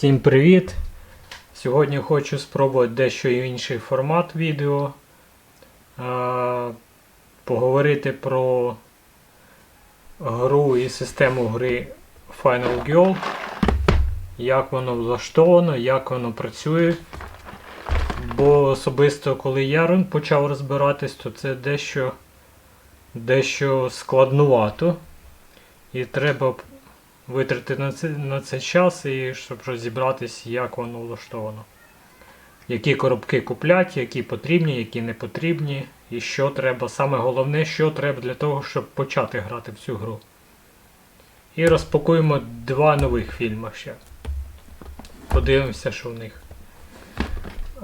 Всім привіт! Сьогодні хочу спробувати дещо інший формат відео. Поговорити про гру і систему гри Final Girl. Як воно влаштовано, як воно працює. Бо особисто коли я почав розбиратись, то це дещо, дещо складнувато. І треба витрати на це, на це час і щоб розібратись, як воно влаштовано. Які коробки куплять, які потрібні, які не потрібні, і що треба. Саме головне, що треба для того, щоб почати грати в цю гру. І розпакуємо два нових фільми ще. Подивимося, що в них.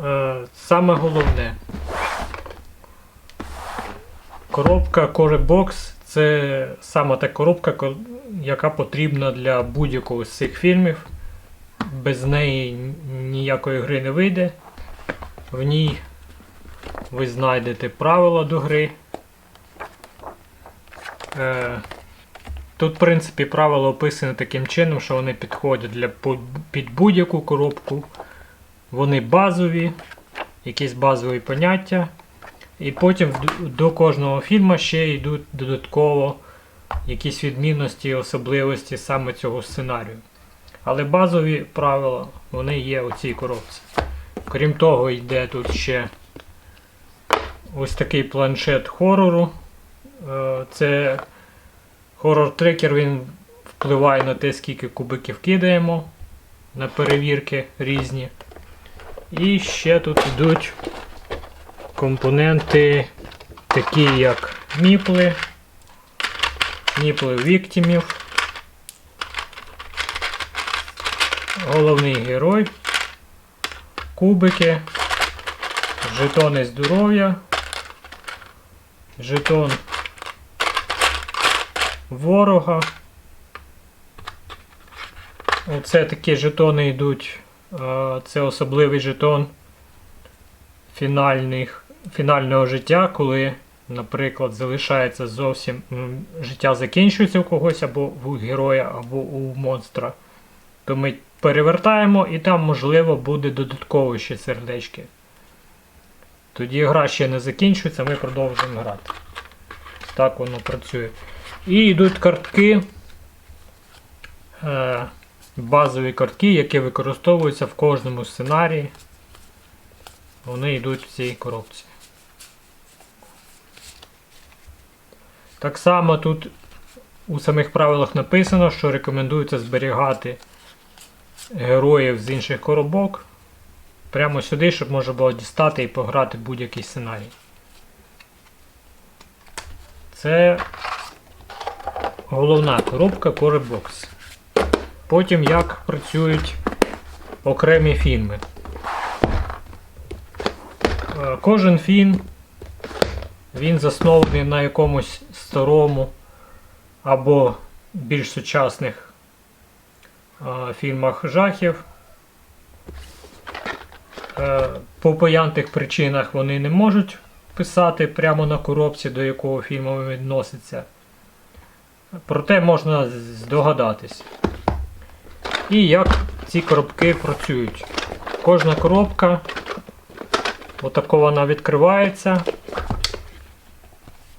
Е, саме головне. Коробка Core це саме та коробка, яка потрібна для будь-якого з цих фільмів. Без неї ніякої гри не вийде. В ній ви знайдете правила до гри. Е, Тут, в принципі, правила описані таким чином, що вони підходять для, під будь-яку коробку. Вони базові, якісь базові поняття. І потім до кожного фільму ще йдуть додатково якісь відмінності і особливості саме цього сценарію. Але базові правила вони є у цій коробці. Крім того, йде тут ще ось такий планшет хорору. Е, Це хорор-трекер, він впливає на те, скільки кубиків кидаємо на перевірки різні. І ще тут йдуть компоненти, такі як міпли, міпли віктімів, головний герой, кубики, жетони здоров'я, жетон ворога. Оце такі жетони йдуть. Це особливий жетон фінальних, фінального життя, коли, наприклад, залишається зовсім життя закінчується у когось або у героя, або у монстра, то ми перевертаємо і там, можливо, буде додатково ще сердечки. Тоді гра ще не закінчується, ми продовжуємо грати. Так воно працює. І йдуть картки. Е, базові картки, які використовуються в кожному сценарії. Вони йдуть в цій коробці. Так само тут у самих правилах написано, що рекомендується зберігати героїв з інших коробок прямо сюди, щоб можна було дістати і пограти будь-який сценарій. Це головна коробка Core Потім як працюють окремі фільми. Е, Кожен фільм він заснований на якомусь старому або більш сучасних е, фільмах жахів. Е, По поянтих причинах вони не можуть писати прямо на коробці, до якого фільму відноситься. Проте можна здогадатись. І як ці коробки працюють. Кожна коробка Отако вона відкривається.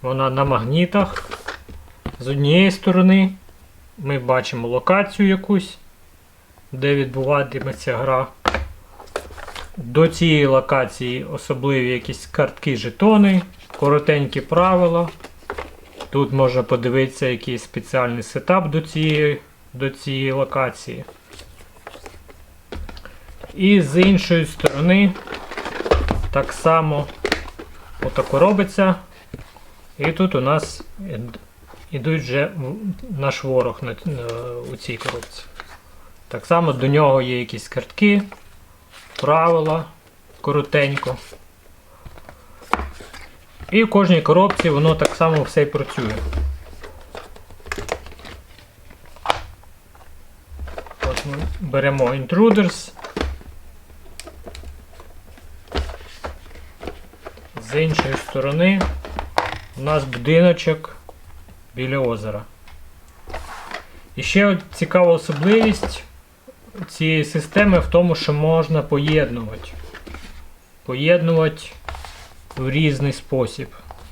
Вона на магнітах. З однієї сторони ми бачимо локацію якусь, де відбуватиметься гра. До цієї локації особливі якісь картки жетони, коротенькі правила. Тут можна подивитися якийсь спеціальний сетап до цієї, до цієї локації. І з іншої сторони так само отако робиться. І тут у нас ідуть вже наш ворог у цій коробці. Так само до нього є якісь картки, правила коротенько. І в кожній коробці воно так само все і працює. От ми беремо Intruders. З іншої сторони у нас будиночок біля озера. І ще цікава особливість цієї системи в тому, що можна поєднувати. Поєднувати в різний спосіб.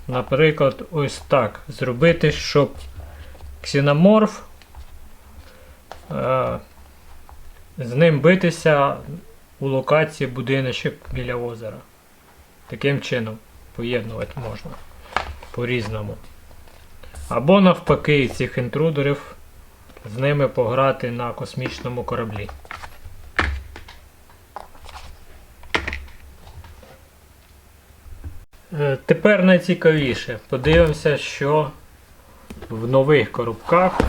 Наприклад, ось так. Зробити, щоб ксеноморф е, з ним битися у локації будиночок біля озера. Таким чином поєднувати можна по-різному. Або навпаки, цих інтрудерів з ними пограти на космічному кораблі. Е, Тепер найцікавіше. Подивимося, що в нових коробках,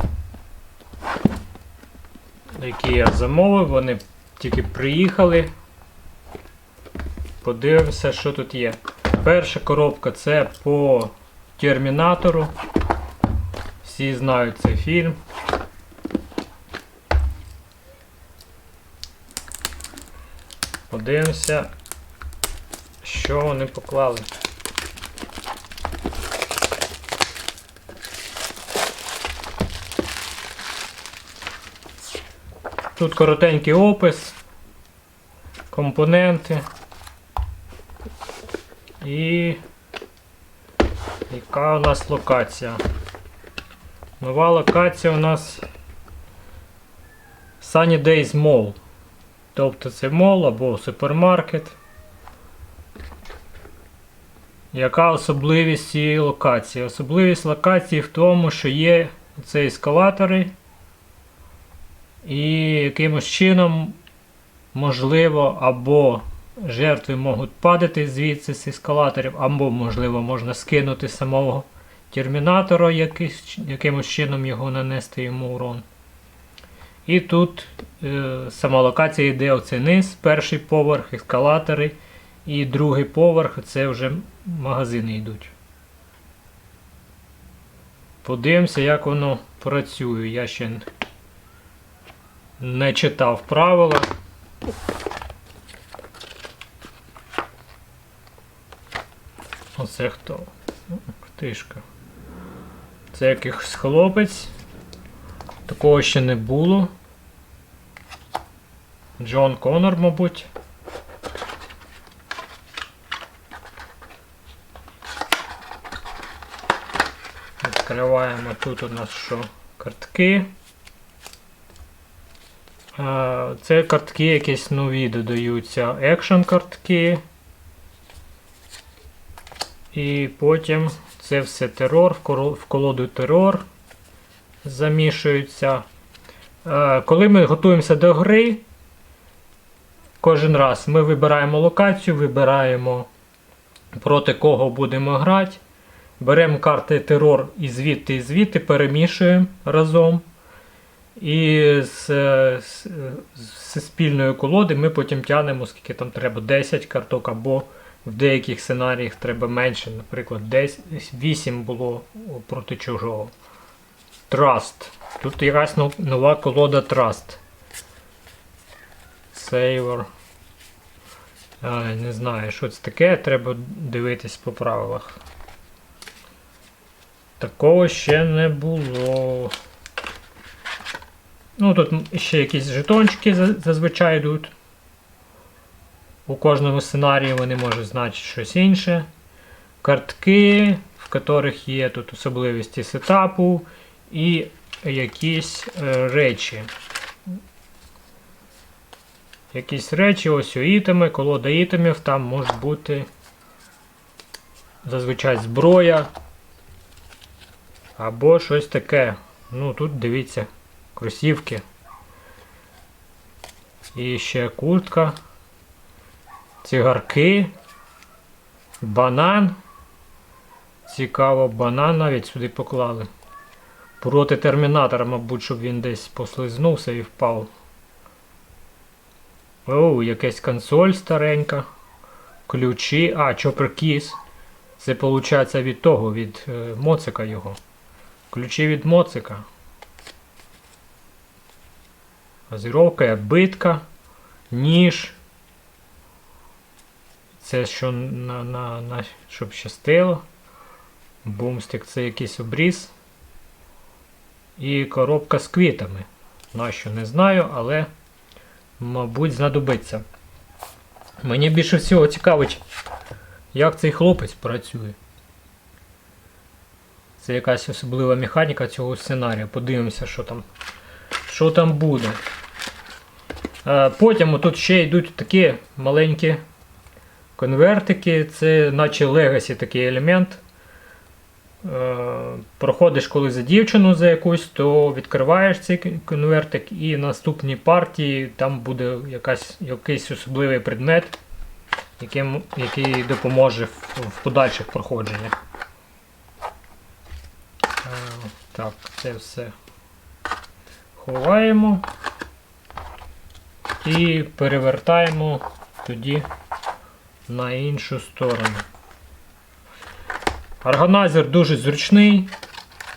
які я замовив, вони тільки приїхали. Подивимося, що тут є. Перша коробка це по Термінатору. Всі знають цей фільм. Подивимося, що вони поклали. Тут коротенький опис, компоненти і яка у нас локація? Нова локація у нас Sunny Days Mall. Тобто це мол або супермаркет. Яка особливість цієї локації? Особливість локації в тому, що є це ескалатори, і якимось чином, можливо, або жертви можуть падати звідси з ескалаторів, або, можливо, можна скинути самого термінатора, якийсь, якимось чином його нанести йому урон. І тут е, сама локація йде оце низ, перший поверх, ескалатори, і другий поверх це вже магазини йдуть. Подивимося, як воно працює. Я ще не читав правила. Оце хто? Ну, Ктишка. Це якийсь хлопець. Такого ще не було. Джон Конор, мабуть. Відкриваємо тут у нас що? Картки. Це картки якісь нові додаються. Екшн картки. І потім це все терор, в колоду терор замішуються. Е, Коли ми готуємося до гри, кожен раз ми вибираємо локацію, вибираємо проти кого будемо грати. Беремо карти терор і звідти, і звідти, перемішуємо разом. І з, е, з, з спільної колоди ми потім тягнемо, скільки там треба, 10 карток, або в деяких сценаріях треба менше, наприклад, 10, 8 було проти чужого. Trust. Тут якась нова колода Trust. Saver. Не знаю, що це таке, треба дивитись по правилах. Такого ще не було. Ну, тут ще якісь жетончики зазвичай йдуть. У кожному сценарії вони можуть значити щось інше. Картки, в яких є тут особливості сетапу і якісь е, речі. Якісь речі, ось у ітеми, колода ітемів, там може бути зазвичай зброя або щось таке. Ну тут дивіться, кросівки. І ще куртка, цигарки, банан. Цікаво, банан навіть сюди поклали. Проти термінатора, мабуть, щоб він десь послизнувся і впав. Оу, якась консоль старенька. Ключі. А, Keys. Це виходить від того, від е, моцика його. Ключі від моцика. Газировка, битка, ніж. Це що на, на, на, щоб щастило. Бумстик це якийсь обріз. І коробка з квітами. Нащо не знаю, але мабуть, знадобиться. Мені більше всього цікавить, як цей хлопець працює. Це якась особлива механіка цього сценарія. Подивимося, що там, що там буде. Е, Потім тут ще йдуть такі маленькі конвертики, це наче легасі такий елемент. Е, Проходиш коли за дівчину за якусь, то відкриваєш цей конвертик і в наступній партії там буде якась, якийсь особливий предмет, яким, який допоможе в, в подальших проходженнях. Е, Так, це все ховаємо і перевертаємо тоді на іншу сторону. Органайзер дуже зручний.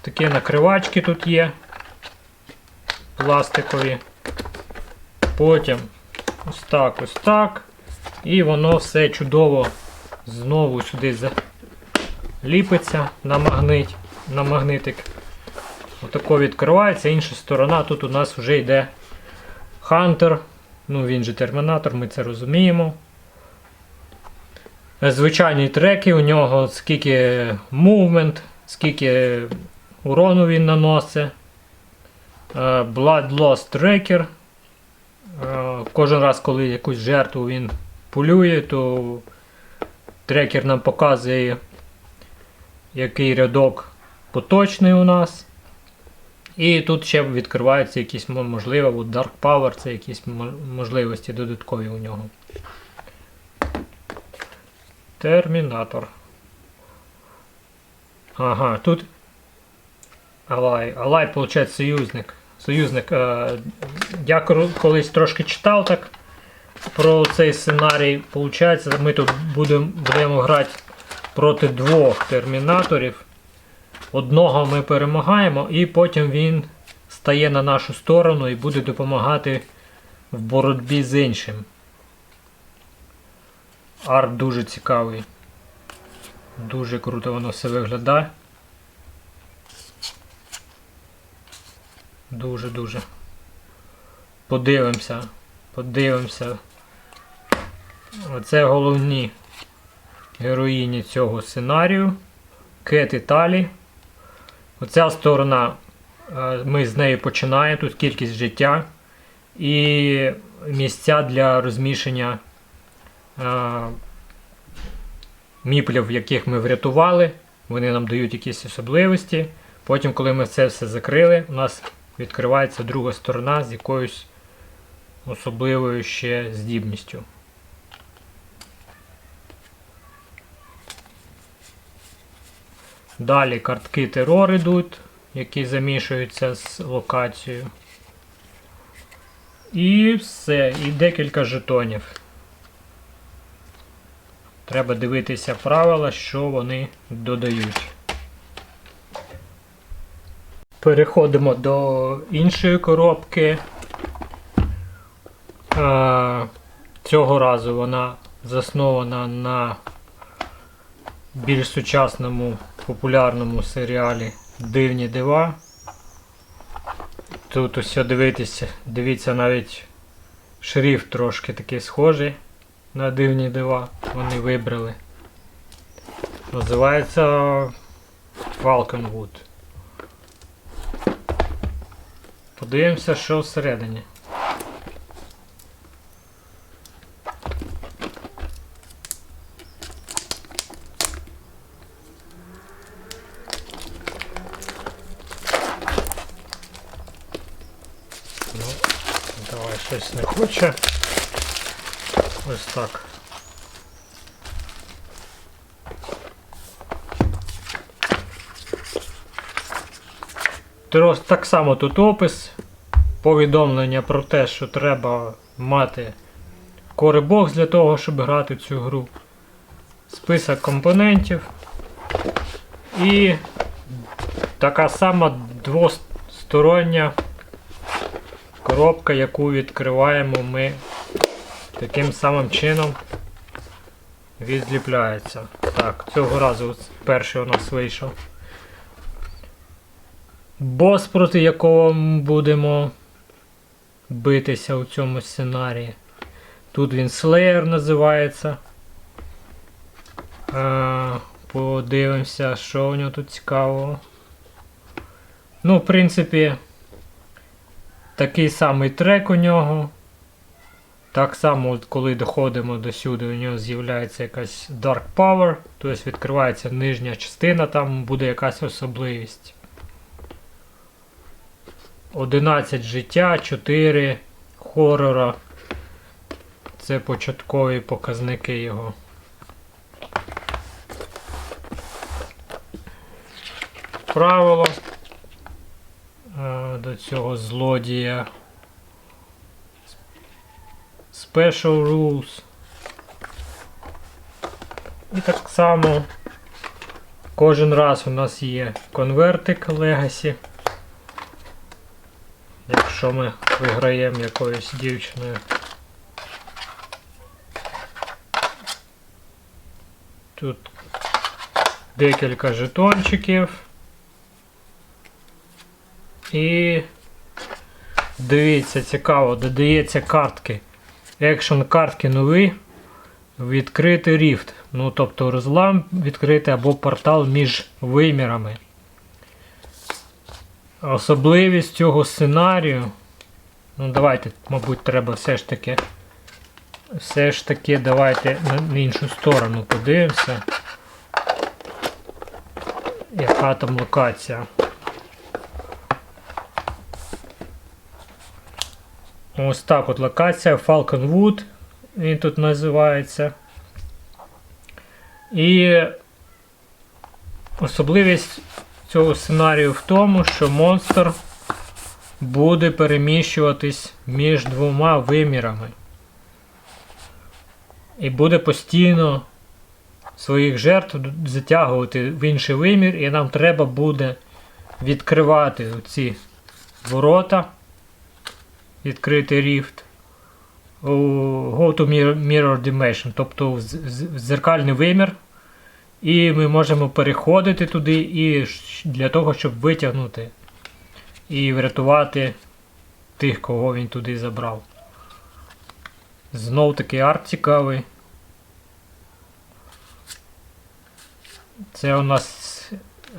Такі накривачки тут є. Пластикові. Потім ось так, ось так. І воно все чудово знову сюди заліпиться на магнит, на магнитик. Отако відкривається. Інша сторона. Тут у нас вже йде Hunter. Ну, він же термінатор, ми це розуміємо. Звичайні треки, у нього скільки мувмент, скільки урону він наносить. Е, Blood Loss Tracker. Е, Кожен раз, коли якусь жертву він полює, то трекер нам показує, який рядок поточний у нас. І тут ще відкриваються якісь, мо- можливо, Dark Power, це якісь можливості додаткові у нього. Термінатор. Ага, тут Алай. Алай, виходить, союзник. Союзник. Е, я колись трошки читав так про цей сценарій. Получається, ми тут будемо будемо грати проти двох термінаторів. Одного ми перемагаємо, і потім він стає на нашу сторону і буде допомагати в боротьбі з іншим. Арт дуже цікавий. Дуже круто воно все виглядає. Дуже-дуже. Подивимося. Подивимося. Оце головні героїні цього сценарію. Кет і Талі. Оця сторона, е, ми з нею починаємо, тут кількість життя і місця для розміщення міплів, яких ми врятували. Вони нам дають якісь особливості. Потім, коли ми це все закрили, у нас відкривається друга сторона з якоюсь особливою ще здібністю. Далі картки терор ідуть, які замішуються з локацією. І все, і декілька жетонів. Треба дивитися правила, що вони додають. Переходимо до іншої коробки. Цього разу вона заснована на більш сучасному популярному серіалі Дивні дива. Тут усе дивитися, дивіться навіть шрифт трошки такий схожий на дивні дива. Вони вибрали. Називається Falconwood. Подивимося, що всередині. Ну, давай щось не хоче. Ось так. Тро- Так само тут опис, повідомлення про те, що треба мати коребокс для того, щоб грати цю гру. Список компонентів. І така сама двостороння коробка, яку відкриваємо ми таким самим чином відліпляється. Так, цього разу перший у нас вийшов. Бос, проти якого ми будемо битися у цьому сценарії. Тут він Slayer називається. Е, подивимося, що у нього тут цікавого. Ну, в принципі, такий самий трек у нього. Так само, от коли доходимо до сюди, у нього з'являється якась Dark Power, тобто відкривається нижня частина, там буде якась особливість. 11 життя, 4 хорора. Це початкові показники його. Правило е, до цього злодія. Special Rules. І так само кожен раз у нас є конвертик Legacy. Якщо ми виграємо якоюсь дівчиною. Тут декілька жетончиків. І дивіться, цікаво, додається картки. Екшн картки нові. Відкритий ріфт. Ну, тобто розлам відкритий або портал між вимірами. Особливість цього сценарію. Ну, давайте, мабуть, треба все ж таки. Все ж таки, давайте на іншу сторону подивимося. Яка там локація? Ось так от локація Falcon Wood, він тут називається. І особливість цього сценарію в тому, що монстр буде переміщуватись між двома вимірами. І буде постійно своїх жертв затягувати в інший вимір, і нам треба буде відкривати ці ворота відкритий ріфт у Go to Mirror, Dimension, тобто в зеркальний вимір. І ми можемо переходити туди і для того, щоб витягнути і врятувати тих, кого він туди забрав. Знов такий арт цікавий. Це у нас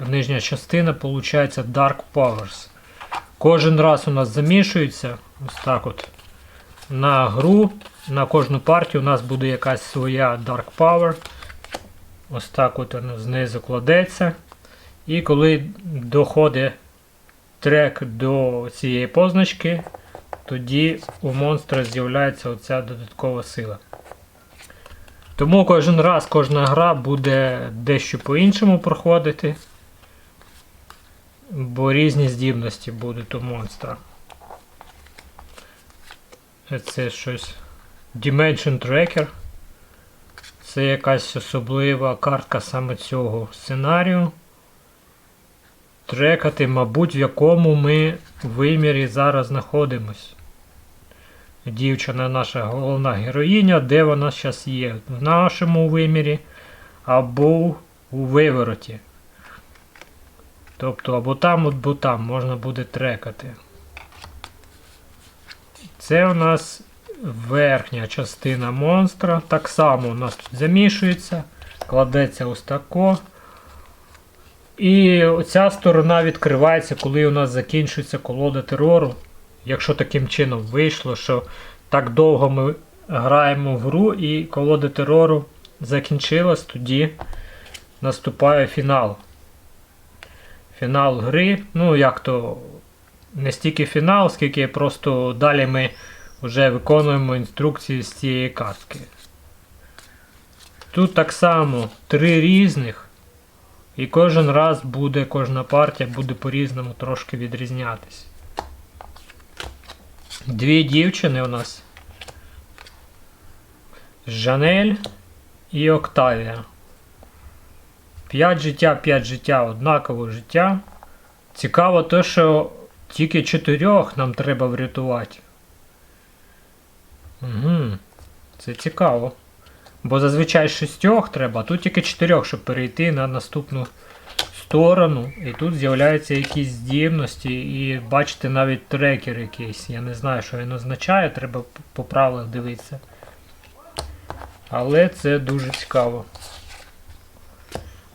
нижня частина, виходить Dark Powers. Кожен раз у нас замішується ось так от. На гру, на кожну партію у нас буде якась своя Dark Power. Ось так от воно знизу кладеться. І коли доходить трек до цієї позначки, тоді у монстра з'являється оця додаткова сила. Тому кожен раз кожна гра буде дещо по-іншому проходити. Бо різні здібності будуть у монстра. Це щось. Dimension Tracker. Це якась особлива картка саме цього сценарію. Трекати, мабуть, в якому ми вимірі зараз знаходимось. Дівчина наша головна героїня, де вона зараз є? В нашому вимірі або у вивороті. Тобто або там, або там можна буде трекати. Це у нас верхня частина монстра. Так само у нас тут замішується, кладеться ось тако. І оця сторона відкривається, коли у нас закінчується колода терору. Якщо таким чином вийшло, що так довго ми граємо в гру і колода терору закінчилась, тоді наступає фінал фінал гри. Ну, як то не стільки фінал, скільки просто далі ми вже виконуємо інструкції з цієї картки. Тут так само три різних. І кожен раз буде, кожна партія буде по-різному трошки відрізнятись. Дві дівчини у нас. Жанель і Октавія. 5 життя, 5 життя, однакове життя. Цікаво те, що тільки чотирьох нам треба врятувати. Угу. Це цікаво. Бо зазвичай шістьох треба, а тут тільки чотирьох, щоб перейти на наступну сторону, і тут з'являються якісь здібності, і бачите навіть трекер якийсь. Я не знаю, що він означає, треба по правилах дивитися. Але це дуже цікаво.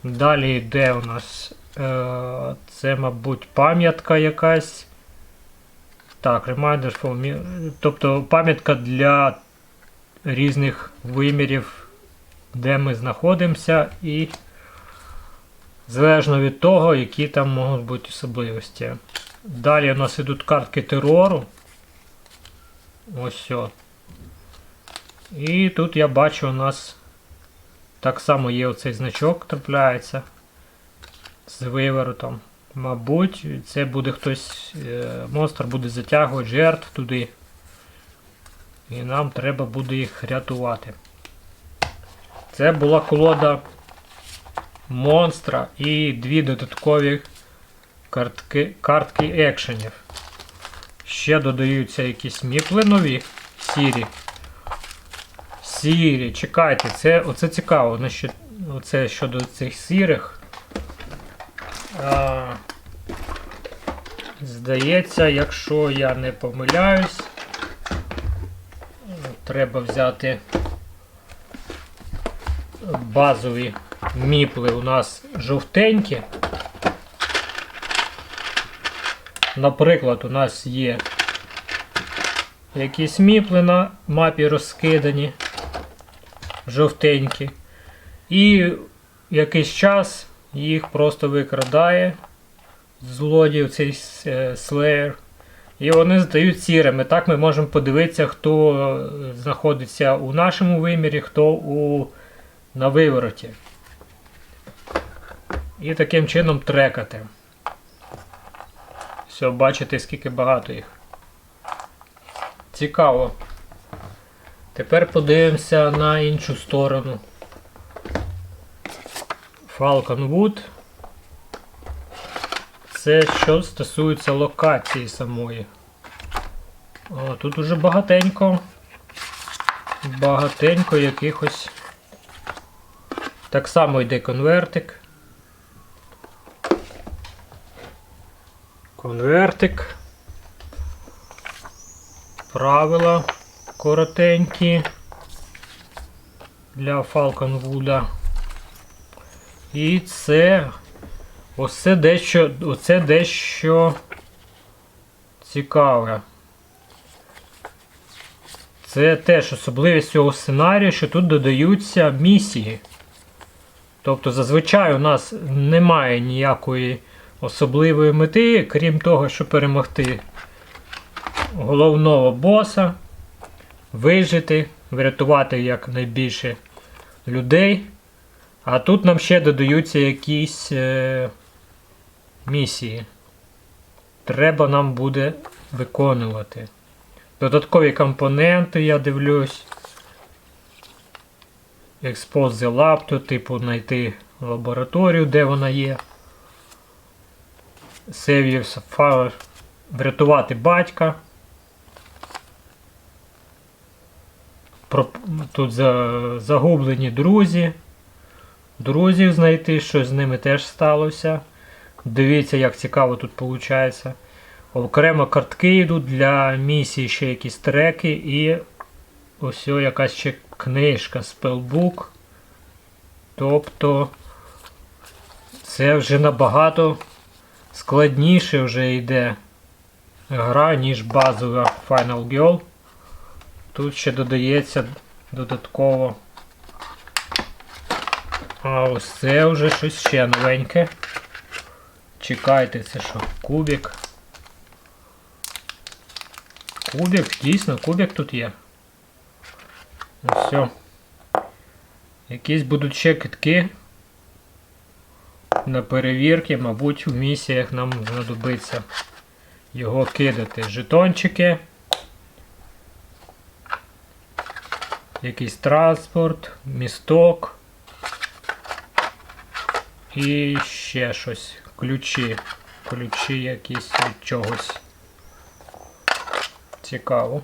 Далі йде у нас. Е, це, мабуть, пам'ятка якась. Так, reminder for me. Тобто пам'ятка для різних вимірів, де ми знаходимося, і залежно від того, які там можуть бути особливості. Далі у нас йдуть картки терору. Ось все. І тут я бачу у нас так само є оцей значок трапляється з виворотом. Мабуть, це буде хтось, е, монстр буде затягувати жертв туди. І нам треба буде їх рятувати. Це була колода монстра і дві додаткові картки, картки екшенів. Ще додаються якісь міпли нові, сірі. Сірі, чекайте, це, оце цікаво. Оце щодо цих сірих. Здається, якщо я не помиляюсь, треба взяти базові міпли у нас жовтенькі. Наприклад, у нас є якісь міпли на мапі розкидані, жовтенькі. І якийсь час їх просто викрадає злодій, цей слеєр. І вони здають сірими. Так ми можемо подивитися, хто е, знаходиться у нашому вимірі, хто у, на вивороті. І таким чином трекати. Все, бачите, скільки багато їх. Цікаво. Тепер подивимося на іншу сторону. Falcon Wood. Це що стосується локації самої. О, тут уже багатенько. Багатенько якихось. Так само йде конвертик. Конвертик. Правила коротенькі для Falcon Wood. І це оце дещо, оце дещо цікаве. Це теж особливість цього сценарію, що тут додаються місії. Тобто зазвичай у нас немає ніякої особливої мети, крім того, щоб перемогти головного боса, вижити, врятувати якнайбільше людей. А тут нам ще додаються якісь е, місії. Треба нам буде виконувати. Додаткові компоненти, я дивлюсь. Lab, то, типу знайти лабораторію, де вона є. Save your file. Врятувати батька. Тут за, загублені друзі. Друзів знайти, що з ними теж сталося. Дивіться, як цікаво тут виходить. Окремо картки йдуть для місії ще якісь треки і ось якась ще книжка Spellbook. Тобто це вже набагато складніше вже йде гра, ніж базова Final Girl. Тут ще додається додатково. А ось це вже щось ще новеньке. Чекайте, це що? Кубик. Кубик, дійсно, кубик тут є. Ось все. Якісь будуть ще китки. На перевірки, мабуть, в місіях нам знадобиться його кидати. Жетончики. Якийсь транспорт, місток. І ще щось. Ключі. Ключі якісь від чогось. Цікаво.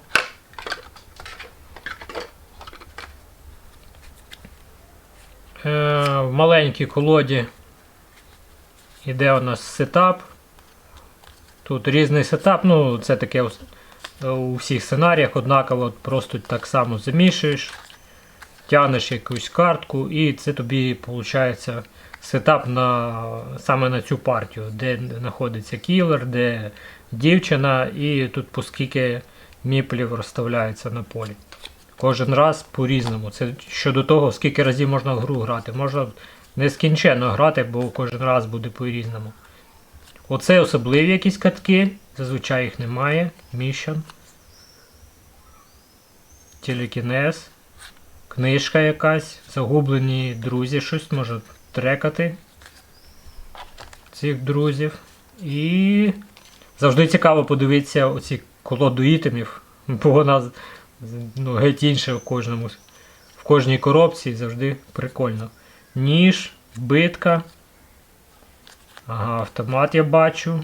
Е, в маленькій колоді Іде у нас сетап. Тут різний сетап, ну це таке у всіх сценаріях однаково, просто так само замішуєш, тягнеш якусь картку, і це тобі виходить сетап на, саме на цю партію, де знаходиться кілер, де дівчина, і тут по скільки міплів розставляється на полі. Кожен раз по-різному. Це щодо того, скільки разів можна в гру грати. Можна нескінченно грати, бо кожен раз буде по-різному. Оце особливі якісь катки, зазвичай їх немає. Міщан. Телекінез. Книжка якась. Загублені друзі, щось може трекати цих друзів. І завжди цікаво подивитися оці колоду ітемів, бо вона ну, геть інша в кожному. В кожній коробці завжди прикольно. Ніж, битка. Ага, автомат я бачу.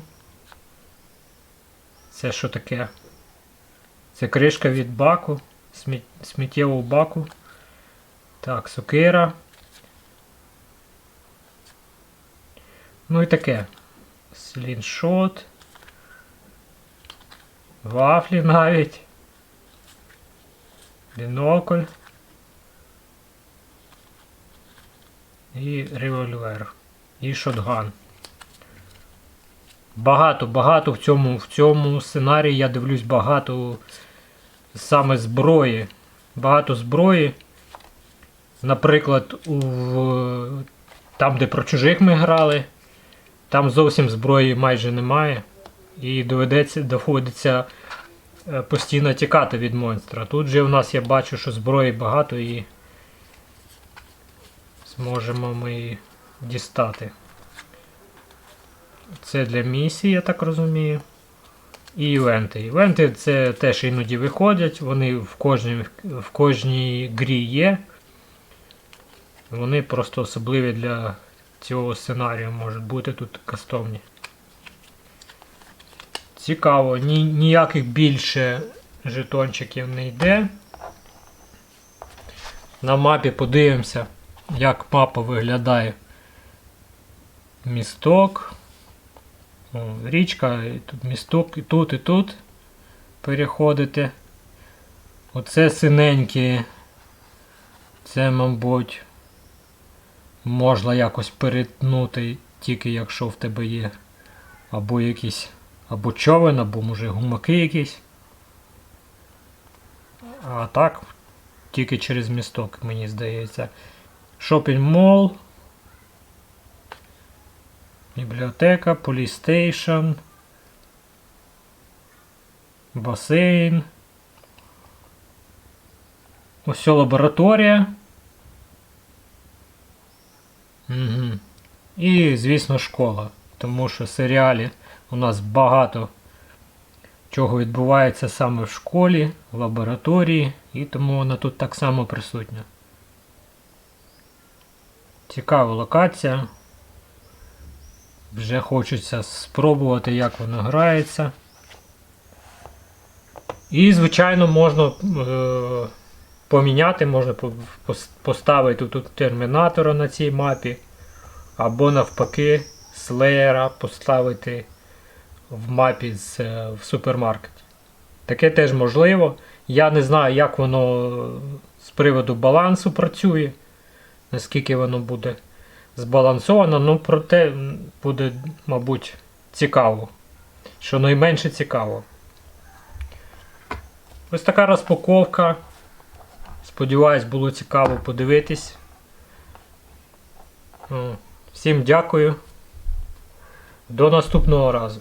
Це що таке? Це кришка від баку, сміттєвого баку. Так, сокира. Ну і таке. Сліншот. Вафлі навіть. Бінокль. І револьвер. І шотган. Багато, багато в цьому, в цьому сценарії я дивлюсь багато саме зброї. Багато зброї. Наприклад, у, там, де про чужих ми грали, там зовсім зброї майже немає. І доведеться, доводиться е, постійно тікати від монстра. Тут же у нас я бачу, що зброї багато і зможемо ми її дістати. Це для місії, я так розумію. І івенти. Івенти це теж іноді виходять, вони в кожній, в кожній грі є. Вони просто особливі для цього сценарію можуть бути тут кастомні. Цікаво, ні, ніяких більше жетончиків не йде. На мапі подивимося, як мапа виглядає. Місток. Річка, і тут місток і тут, і тут переходите. Оце синенькі. Це, мабуть, можна якось перетнути, тільки якщо в тебе є або якісь, або човен, або може гумаки якісь. А так, тільки через місток, мені здається. Шопінг мол. Бібліотека, полістейшн, басейн. Ось лабораторія. Угу. І, звісно, школа. Тому що в серіалі у нас багато чого відбувається саме в школі, в лабораторії, і тому вона тут так само присутня. Цікава локація. Вже хочеться спробувати, як воно грається. І, звичайно, можна е, поміняти, можна поставити тут термінатора на цій мапі. Або навпаки, слеєра поставити в мапі з, е, в супермаркеті. Таке теж можливо. Я не знаю, як воно з приводу балансу працює, наскільки воно буде збалансовано, ну проте буде, мабуть, цікаво. Що найменше цікаво. Ось така розпаковка. Сподіваюсь, було цікаво подивитись. Всім дякую. До наступного разу.